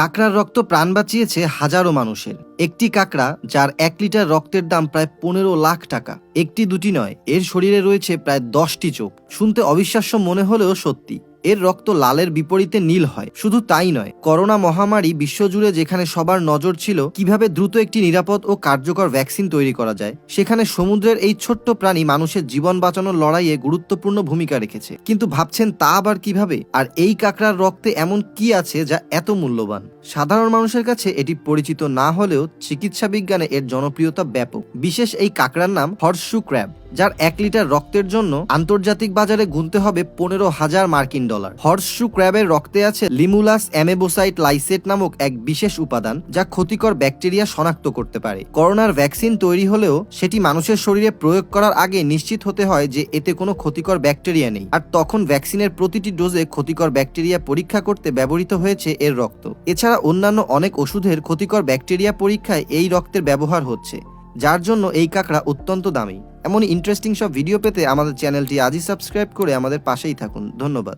কাকড়ার রক্ত প্রাণ বাঁচিয়েছে হাজারো মানুষের। একটি কাঁকড়া, যার এক লিটার রক্তের দাম প্রায় পনেরো লাখ টাকা। একটি দুটি নয়, এর শরীরে রয়েছে প্রায় দশটি চোখ। শুনতে অবিশ্বাস্য মনে হলেও সত্যি। এর রক্ত লালের বিপরীতে নীল হয়। শুধু তাই নয়, করোনা মহামারী বিশ্বজুড়ে যেখানে সবার নজর ছিল কীভাবে দ্রুত একটি নিরাপদ ও কার্যকর ভ্যাকসিন তৈরি করা যায়, সেখানে সমুদ্রের এই ছোট্ট প্রাণী মানুষের জীবন বাঁচানোর লড়াইয়ে গুরুত্বপূর্ণ ভূমিকা রেখেছে। কিন্তু ভাবছেন তা আবার কীভাবে? আর এই কাঁকড়ার রক্তে এমন কি আছে যা এত মূল্যবান? সাধারণ মানুষের কাছে এটি পরিচিত না হলেও চিকিৎসা বিজ্ঞানে এর জনপ্রিয়তা ব্যাপক। বিশেষ এই কাঁকড়ার নাম হর্সু ক্র্যাব। যার এক লিটার রক্তের জন্য আন্তর্জাতিক বাজারে গুনতে হবে পনেরো হাজার মার্কিন ডলার। হর্সশু ক্র্যাবের রক্তে আছে লিমুলাস অ্যামেবোসাইট লাইসেট নামক এক বিশেষ উপাদান যা ক্ষতিকর ব্যাকটেরিয়া শনাক্ত করতে পারে। করোনার ভ্যাকসিন তৈরি হলেও সেটি মানুষের শরীরে প্রয়োগ করার আগে নিশ্চিত হতে হয় যে এতে কোনো ক্ষতিকর ব্যাকটেরিয়া নেই। আর তখন ভ্যাকসিনের প্রতিটি ডোজে ক্ষতিকর ব্যাকটেরিয়া পরীক্ষা করতে ব্যবহৃত হয়েছে এর রক্ত। এছাড়া অন্যান্য অনেক ওষুধের ক্ষতিকর ব্যাকটেরিয়া পরীক্ষায় এই রক্তের ব্যবহার হচ্ছে, যার জন্য এই কাঁকড়া অত্যন্ত দামি। এমন ইন্টারেস্টিং সব ভিডিও পেতে আমাদের চ্যানেলটি আজই সাবস্ক্রাইব করে আমাদের পাশেই থাকুন। ধন্যবাদ।